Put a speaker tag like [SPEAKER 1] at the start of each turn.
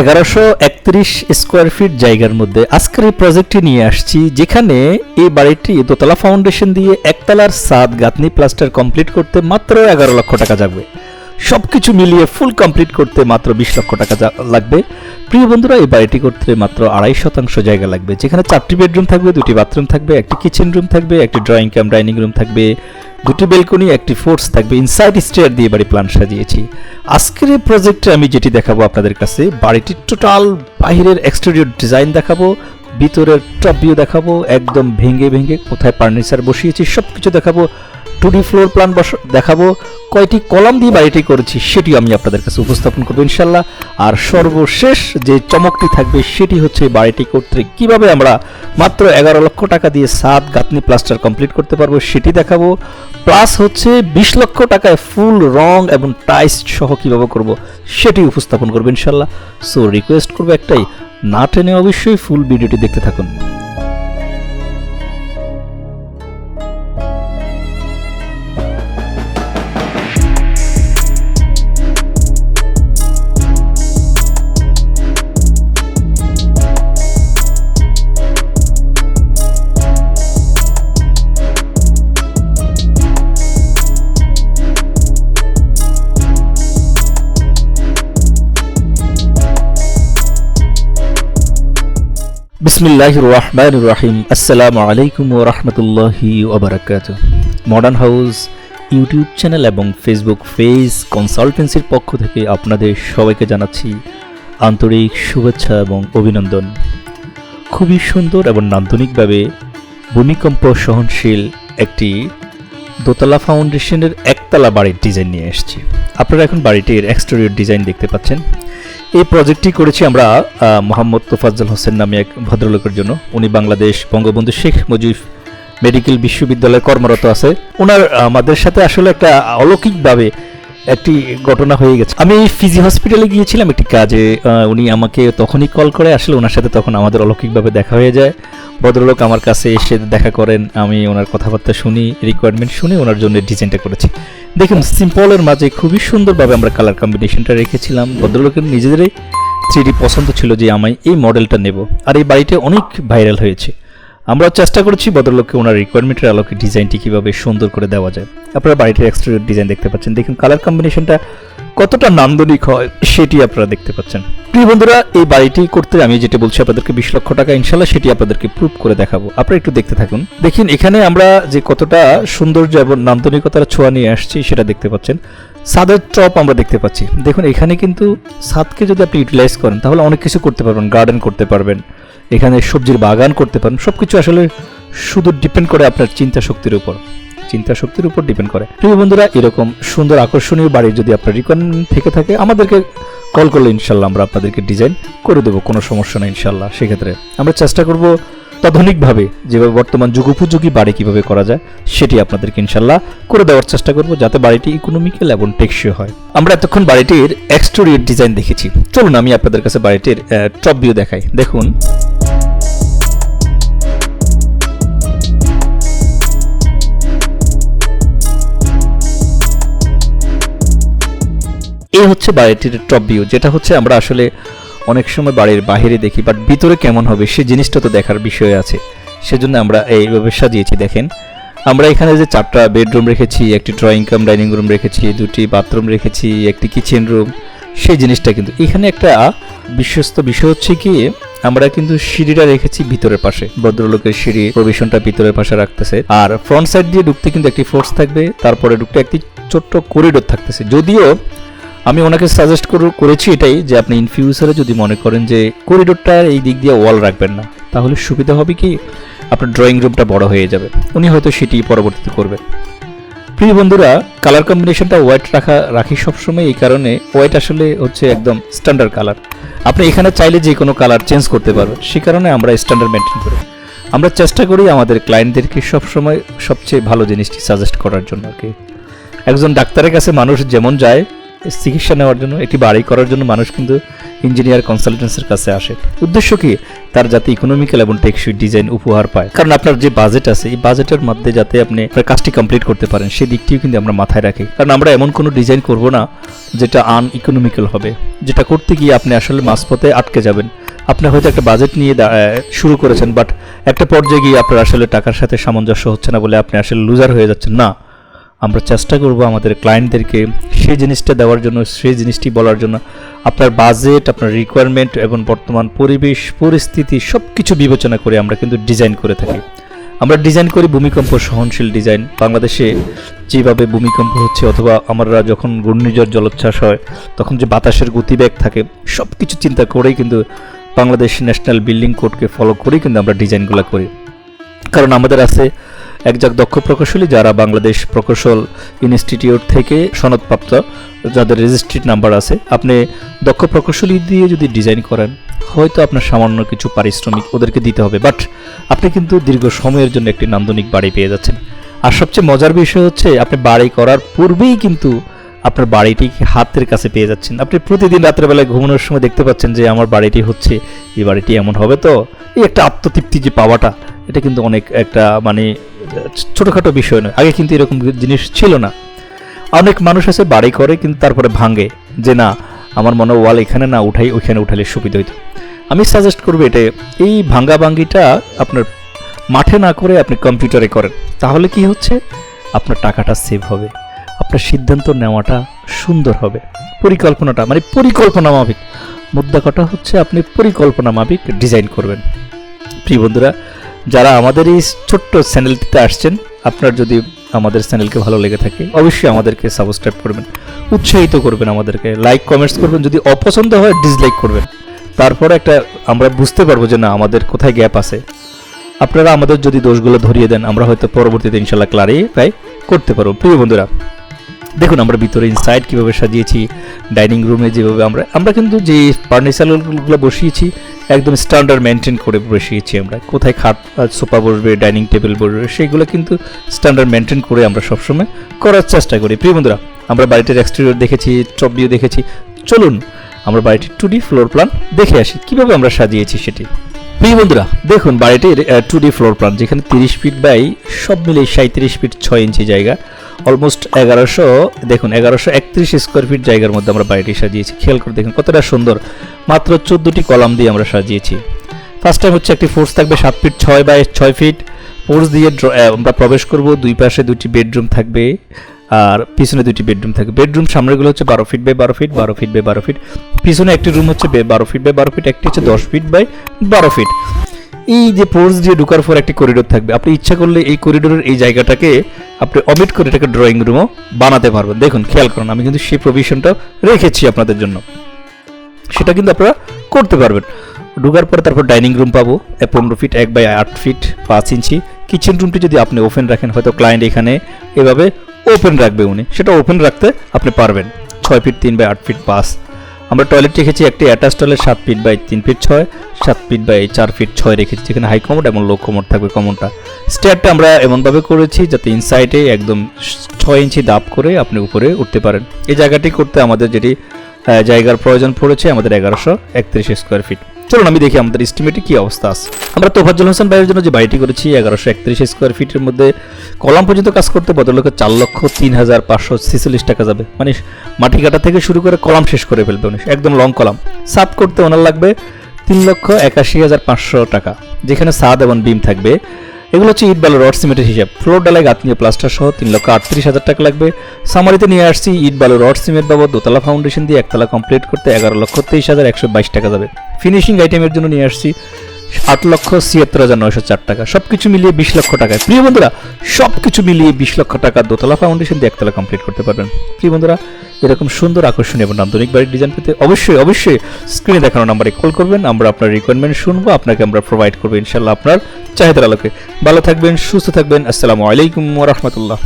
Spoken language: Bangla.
[SPEAKER 1] এগারোশো একত্রিশ স্কোয়ার ফিট জায়গার মধ্যে আজকের এই প্রজেক্টটি নিয়ে আসছি, যেখানে এই বাড়িটি দোতলা ফাউন্ডেশন দিয়ে একতলার সাদ গাঁথনি প্লাস্টার কমপ্লিট করতে মাত্র এগারো লক্ষ টাকা যাবে। সবকিছু মিলিয়ে ফুল কমপ্লিট করতে মাত্র বিশ লক্ষ টাকা লাগবে। প্রিয় বন্ধুরা, এই বাড়িটি করতে মাত্র আড়াই শতাংশ জায়গা লাগবে। যেখানে চারটি বেডরুম থাকবে, দুটি বাথরুম থাকবে, একটি কিচেন রুম থাকবে, একটি ড্রয়িং কাম ডাইনিং রুম থাকবে, দুটি বেলকনি একটি ফোর্স থাকবে। ইনসাইড স্টেয়ার দিয়ে বাড়ি প্ল্যান সাজিয়েছি। আজকের এই প্রজেক্টে আমি যেটি দেখাবো আপনাদের কাছে, বাড়িটির টোটাল বাইরের এক্সটেরিয়র ডিজাইন দেখাবো, ভিতরের টপ ভিউ দেখাবো, একদম ভেঙে ভেঙে কোথায় ফার্নিচার বসিয়েছি সব কিছু দেখাবো। টু ডি ফ্লোর প্ল্যান দেখাবো কয়টি কলাম দিয়ে বাড়িটি করেছি, সেটিও আমি আপনাদের কাছে উপস্থাপন করব ইনশাল্লাহ। আর সর্বশেষ যে চমকটি থাকবে, সেটি হচ্ছে বাড়িটি করতে কীভাবে আমরা মাত্র এগারো লক্ষ টাকা দিয়ে সাত গাঁথনি প্লাস্টার কমপ্লিট করতে পারব, সেটি দেখাবো। প্লাস হচ্ছে বিশ লক্ষ টাকায় ফুল, রং এবং টাইস সহ কীভাবে করব, সেটি উপস্থাপন করব ইনশাল্লাহ। সো রিকোয়েস্ট করব একটাই, না টেনে অবশ্যই ফুল ভিডিওটি দেখতে থাকুন। বিসমিল্লাহ রহমান রাহিম আসসালামু আলাইকুম ও রহমতুল্লাহি ওবরাকাত মডার্ন হাউস ইউটিউব চ্যানেল এবং ফেসবুক পেজ কনসালটেন্সির পক্ষ থেকে আপনাদের সবাইকে জানাচ্ছি আন্তরিক শুভেচ্ছা এবং অভিনন্দন। খুবই সুন্দর এবং নান্দনিকভাবে ভূমিকম্প সহনশীল একটি দোতলা ফাউন্ডেশনের একতলা বাড়ির ডিজাইন নিয়ে এসেছি। আপনারা এখন বাড়িটির এক্সটেরিয়র ডিজাইন দেখতে পাচ্ছেন। এই প্রজেক্টটি করেছি আমরা মোহাম্মদ তোফাজ্জল হোসেন নামে এক ভদ্রলোকের জন্য। উনি বাংলাদেশ বঙ্গবন্ধু শেখ মুজিব মেডিকেল বিশ্ববিদ্যালয়ে কর্মরত আছে। ওনার আমাদের সাথে আসলে একটা অলৌকিকভাবে একটি ঘটনা হয়ে গেছে। আমি ফিজি হসপিটালে গিয়েছিলাম একটি কাজে উনি আমাকে তখনই কল করে, আসলে ওনার সাথে তখন আমাদের অলৌকিকভাবে দেখা হয়ে যায়। ভদ্রলোক আমার কাছে এসে দেখা করেন, আমি ওনার কথাবার্তা শুনি রিকোয়ারমেন্ট শুনে ওনার জন্য ডিজাইনটা করেছি। দেখুন সিম্পলের মাঝে খুবই সুন্দরভাবে আমরা কালার কম্বিনেশনটা রেখেছিলাম। ভদ্রলোকের নিজেদেরই থ্রি পছন্দ ছিল যে, আমি এই মডেলটা নেব। আর এই বাড়িটা অনেক ভাইরাল হয়েছে। আমরা চেষ্টা করেছি ভদ্রলোককে ওনার রিকোয়ারমেন্টের আলোকে ডিজাইনটি কীভাবে সুন্দর করে দেওয়া যায়। আপনারা বাড়িটির এক্সটেরিয়র ডিজাইন দেখতে পাচ্ছেন। দেখুন কালার কম্বিনেশনটা কতটা নান্দনিক হয়, সেটি আপনারা দেখতে পাচ্ছেন। প্রিয় বন্ধুরা, এই বাড়িটি করতে আমি যেটা বলছি আপনাদেরকে বিশ লক্ষ টাকা ইনশাল্লাহ সেটি আপনাদেরকে প্রুভ করে দেখাবো। আপনারা একটু দেখতে থাকুন। দেখুন, এখানে আমরা যে কতটা সৌন্দর্য এবং নান্দনিকতার ছোঁয়া নিয়ে আসছি, সেটা দেখতে পাচ্ছেন। ছাদের টপ আমরা দেখতে পাচ্ছি। দেখুন, এখানে কিন্তু ছাদকে যদি আপনি ইউটিলাইজ করেন, তাহলে অনেক কিছু করতে পারবেন গার্ডেন করতে পারবেন, এখানে সবজির বাগান করতে পারেন সব কিছু আসলে শুধু ডিপেন্ড করে আপনার চিন্তা শক্তির উপর। চিন্তা শক্তির উপর ডিপেন্ড করে। প্রিয় বন্ধুরা, এরকম সুন্দর আকর্ষণীয় বাড়ি যদি আপনার রিকোয়ারমেন্ট থেকে থাকে, আমাদেরকে কল করলে ইনশাল্লাহ আমরা আপনাদেরকে ডিজাইন করে দেবো, কোনো সমস্যা নেই ইনশাল্লাহ। সেক্ষেত্রে আমরা চেষ্টা করব তদনিকভাবে যেভাবে বর্তমান যুগোপযোগী বাড়ি কীভাবে করা যায়, সেটি আপনাদেরকে ইনশাল্লাহ করে দেওয়ার চেষ্টা করব যাতে বাড়িটি ইকোনমিক্যাল এবং টেকসই হয়। আমরা এতক্ষণ বাড়িটির এক্সটেরিয়র ডিজাইন দেখেছি। চলুন আমি আপনাদের কাছে বাড়িটির টপ ভিউ দেখাই। দেখুন। এই হচ্ছে বাড়িটির টপ ভিউ যেটা হচ্ছে আমরা আসলে অনেক সময় বাড়ির বাইরে দেখি বাট ভিতরে কেমন হবে সে জিনিসটা তো দেখার বিষয় আছে। সেজন্য আমরা এইভাবে সাজিয়েছি, দেখেন। আমরা এখানে যে চারটা বেডরুম রেখেছি, একটি ড্রয়িং কাম ডাইনিং রুম রেখেছি, দুটি বাথরুম রেখেছি, একটি কিচেন রুম সেই জিনিসটা কিন্তু। এখানে একটা বিশ্বস্ত বিষয় হচ্ছে কি, আমরা কিন্তু সিঁড়িটা রেখেছি ভিতরের পাশে। ভদ্রলোকের সিঁড়ি প্রবেশনটা ভিতরের পাশে রাখতেছে। আর ফ্রন্ট সাইড দিয়ে ঢুকতে কিন্তু একটি ফোর্স থাকবে, তারপরে ঢুকতে একটি ছোট্ট করিডোর থাকতেছে। যদিও আমি ওনাকে সাজেস্ট করেছি এটাই যে আপনি ইন ফিউচারে যদি মনে করেন যে করিডোরটার এই দিক দিয়ে ওয়াল রাখবেন না, তাহলে সুবিধা হবে কি আপনার ড্রয়িং রুমটা বড় হয়ে যাবে। উনি হয়তো সেটি পরবর্তীতে করবেন। প্রিয় বন্ধুরা কালার কম্বিনেশনটা হোয়াইট রাখা, রাখি সবসময় এই কারণে হোয়াইট আসলে হচ্ছে একদম স্ট্যান্ডার্ড কালার আপনি এখানে চাইলে যে কোনো কালার চেঞ্জ করতে পারবেন, সে কারণে আমরা স্ট্যান্ডার্ড মেনটেন করি। আমরা চেষ্টা করি আমাদের ক্লায়েন্টদেরকে সবসময় সবচেয়ে ভালো জিনিসটি সাজেস্ট করার জন্য আর কি। একজন ডাক্তারের কাছে মানুষ যেমন যায় চিকিৎসা নেওয়ার জন্য একটি বাড়ি করার জন্য মানুষ কিন্তু ইঞ্জিনিয়ার কনসালটেন্সির কাছে আসে। উদ্দেশ্য কি? তার যাতে ইকোনমিক্যাল এবং টেকসই ডিজাইন উপহার পায়। কারণ আপনার যে বাজেট আছে, এই বাজেটের মধ্যে যাতে আপনি আপনার কাজটি কমপ্লিট করতে পারেন সেই দিকটিও কিন্তু আমরা মাথায় রাখি। কারণ আমরা এমন কোনো ডিজাইন করব না, যেটা আন ইকোনমিক্যাল হবে। যেটা করতে গিয়ে আপনি আসলে মাঝপথে আটকে যাবেন। আপনি হয়তো একটা বাজেট নিয়ে শুরু করেছেন বাট একটা পর্যায়ে গিয়ে আপনার আসলে টাকার সাথে সামঞ্জস্য হচ্ছে না বলে আপনি আসলে লুজার হয়ে যাচ্ছেন। না, আমরা চেষ্টা করব আমাদের ক্লায়েন্টদেরকে সেই জিনিসটা দেওয়ার জন্য, সেই জিনিসটি বলার জন্য আপনার বাজেট আপনার রিকোয়ারমেন্ট এবং বর্তমান পরিবেশ, পরিস্থিতি সব কিছু বিবেচনা করে আমরা কিন্তু ডিজাইন করে থাকি। আমরা ডিজাইন করি ভূমিকম্প সহনশীল ডিজাইন বাংলাদেশে যেভাবে ভূমিকম্প হচ্ছে অথবা আমরা যখন ঘূর্ণিঝড় জলোচ্ছ্বাস হয়, তখন যে বাতাসের গতিবেগ থাকে সব কিছু চিন্তা করেই কিন্তু বাংলাদেশ ন্যাশনাল বিল্ডিং কোডকে ফলো করেই কিন্তু আমরা ডিজাইনগুলো করি। কারণ আমাদের আছে একজন দক্ষ প্রকৌশলী যারা বাংলাদেশ প্রকৌশল ইনস্টিটিউট থেকে সনদপ্রাপ্ত, যাদের রেজিস্ট্রিড নাম্বার আছে, আপনি দক্ষ প্রকৌশলী দিয়ে যদি ডিজাইন করেন, হয়তো আপনার সামান্য কিছু পারিশ্রমিক ওদেরকে দিতে হবে। বাট আপনি কিন্তু দীর্ঘ সময়ের জন্য একটি নান্দনিক বাড়ি পেয়ে যাচ্ছেন। আর সবচেয়ে মজার বিষয় হচ্ছে, আপনি বাড়ি করার পূর্বেই কিন্তু আপনার বাড়িটি হাতের কাছে পেয়ে যাচ্ছেন? আপনি প্রতিদিন রাত্রেবেলায় ঘুমানোর সময় দেখতে পাচ্ছেন যে আমার বাড়িটি হচ্ছে, এই বাড়িটি এমন হবে তো? এই একটা আত্মতৃপ্তি যে পাওয়াটা, এটা কিন্তু অনেক একটা মানে ছোটোখাটো বিষয় নয়। আগে কিন্তু এরকম জিনিস ছিল না। অনেক মানুষ আছে, বাড়ি করে কিন্তু তারপরে ভাঙে যে না, আমার মনে ওয়াল এখানে না উঠাই, ওইখানে উঠালে সুবিধা হইতো। আমি সাজেস্ট করব এটা এই ভাঙ্গা ভাঙ্গিটা আপনার মাঠে না করে আপনি কম্পিউটারে করেন। তাহলে কি হচ্ছে? আপনার টাকাটা সেভ হবে। আপনার সিদ্ধান্ত নেওয়াটা সুন্দর হবে। পরিকল্পনাটা মানে পরিকল্পনা মাফিক। মুদ্রা কথা হচ্ছে আপনি পরিকল্পনা মাফিক ডিজাইন করবেন। প্রিয় বন্ধুরা, যারা আমাদের এই ছোট্ট চ্যানেলটিতে আসছেন, আপনার যদি আমাদের চ্যানেলকে ভালো লেগে থাকে, অবশ্যই আমাদেরকে সাবস্ক্রাইব করবেন, উৎসাহিত করবেন আমাদেরকে, লাইক, কমেন্টস করবেন, যদি অপছন্দ হয় ডিসলাইক করবেন। তারপরে একটা আমরা বুঝতে পারব যে না, আমাদের কোথায় গ্যাপ আছে। আপনারা আমাদের যদি দোষগুলো ধরিয়ে দেন, আমরা হয়তো পরবর্তীতে ইনশাল্লাহ ক্লারিফাই করতে পারব। প্রিয় বন্ধুরা দেখুন, আমরা ভিতরে ইনসাইড কীভাবে সাজিয়েছি ডাইনিং রুমে যেভাবে আমরা আমরা কিন্তু যে ফার্নিচারগুলো বসিয়েছি, একদম স্ট্যান্ডার্ড মেনটেন করে বসিয়েছি আমরা। কোথায় খাট সোফা বসবে ডাইনিং টেবিল বসবে সেইগুলো কিন্তু স্ট্যান্ডার্ড মেনটেন করে আমরা সবসময় করার চেষ্টা করি। প্রিয় বন্ধুরা, আমরা বাড়িটির এক্সটেরিয়র দেখেছি টপ ভিউ দেখেছি। চলুন, আমরা বাড়িটির টু ডি ফ্লোর প্ল্যান দেখে আসি, কীভাবে আমরা সাজিয়েছি সেটি। প্রিয় বন্ধুরা, দেখুন বাড়িটির টু ডি ফ্লোর প্ল্যান যেখানে তিরিশ ফিট বাই সব মিলে সাঁত্রিশ ফিট ছয় ইঞ্চি জায়গা অলমোস্ট এগারোশো, দেখুন এগারোশো একত্রিশ স্কোয়ার ফিট জায়গার মধ্যে আমরা বাড়িটি সাজিয়েছি। খেয়াল করে দেখুন কতটা সুন্দর, মাত্র চোদ্দোটি কলাম দিয়ে আমরা সাজিয়েছি। ফার্স্ট টাইম হচ্ছে একটি ফোর্স থাকবে সাত ফিট ছয় বাই ছয় ফিট ফোর্স দিয়ে আমরা প্রবেশ করব, দুই পাশে দুটি বেডরুম থাকবে। আর পিছনে দুটি বেডরুম থাকে। বেডরুম সামনেগুলো হচ্ছে বারো ফিট বাই বারো ফিট বারো ফিট বাই বারো ফিট। পিছনে একটি রুম হচ্ছে বারো ফিট বাই বারো ফিট, একটি হচ্ছে দশ ফিট বাই বারো ফিট। এই যে পোর্স দিয়ে ঢোকার পর একটি করিডোর থাকবে। আপনি ইচ্ছা করলে এই করিডোরের এই জায়গাটাকে আপনি অমিট করে এটাকে ড্রয়িং রুমও বানাতে পারবেন। দেখুন, খেয়াল করুন, আমি কিন্তু সেই প্রভিশনটা রেখেছি আপনাদের জন্য। সেটা কিন্তু আপনারা করতে পারবেন। ঢোকার পরে তারপর ডাইনিং রুম পাবো পনেরো ফিট, এক বাই আট ফিট, পাঁচ ইঞ্চি। কিচেন রুমটি যদি আপনি ওপেন রাখেন, হয়তো ক্লায়েন্ট এখানে এভাবে ওপেন রাখবে উনি। সেটা ওপেন রাখতে আপনি পারবেন। ছয় ফিট তিন বাই আট ফিট পাঁচ আমরা টয়লেট রেখেছি একটি অ্যাটাচ টয়লেট সাত ফিট বাই তিন ফিট ছয়, সাত ফিট বাই চার ফিট ছয় রেখেছি, যেখানে হাই কমোড এবং লো কমোড থাকবে কমনটা স্টেয়ারটা আমরা এমনভাবে করেছি যাতে ইনসাইডে একদম ছয় ইঞ্চি দাপ করে আপনি উপরে উঠতে পারেন। এই জায়গাটি করতে আমাদের যেটি জায়গার প্রয়োজন পড়েছে আমাদের এগারোশো একত্রিশ স্কোয়ার ফিট চলুন আমি দেখি আমাদের এস্টিমেটে কি অবস্থা আছে। আমরা তোফাজ্জল হোসেন ভাইয়ের জন্য যে বাড়িটি করেছি, এগারোশো একত্রিশ স্কোয়ার ফিটের মধ্যে কলাম পর্যন্ত কাজ করতে বদলকে চার লক্ষ তিন হাজার পাঁচশো ছেচল্লিশ টাকা যাবে। মানে মাটি কাটা থেকে শুরু করে কলাম শেষ করে ফেলবে উনি। একদম লং কলাম। সাত করতে ওনার লাগবে তিন লক্ষ একাশি হাজার পাঁচশো টাকা, যেখানে সাদ এবং বিম থাকবে। এগুলো হচ্ছে ইট বালু রড হিসাব। ফ্লোর ডালায় গাঁথনিয়ে প্লাস্টার সহ তিন লক্ষ আটত্রিশ হাজার টাকা লাগবে। সামারিতে নিয়ে আসছি ইট বালু রড বাবদ দোতলা ফাউন্ডেশন দিয়ে একতলা কমপ্লিট করতে এগারো লক্ষ তেইশ হাজার একশো বাইশ টাকা যাবে। ফিনিশিং আইটেমের জন্য নিয়ে আসছি আট লক্ষ ছিয়াত্তর হাজার নয়শো চার টাকা। সব কিছু মিলিয়ে বিশ লক্ষ টাকায়। প্রিয় বন্ধুরা সব কিছু মিলিয়ে বিশ লক্ষ টাকা দোতলা ফাউন্ডেশন দিয়ে একতলা কমপ্লিট করতে পারবেন। প্রিয় বন্ধুরা, এরকম সুন্দর আকর্ষণীয় এবং নান্দনিক বাড়ির ডিজাইন পেতে অবশ্যই অবশ্যই স্ক্রিনে দেখানো নাম্বারে কল করবেন। আমরা আপনার রিকোয়ারমেন্ট শুনব, আপনাকে আমরা প্রোভাইড করব ইনশাল্লাহ আপনার চাহিদার আলোকে। ভালো থাকবেন, সুস্থ থাকবেন। আসসালামু আলাইকুম রহমতুল্লাহ।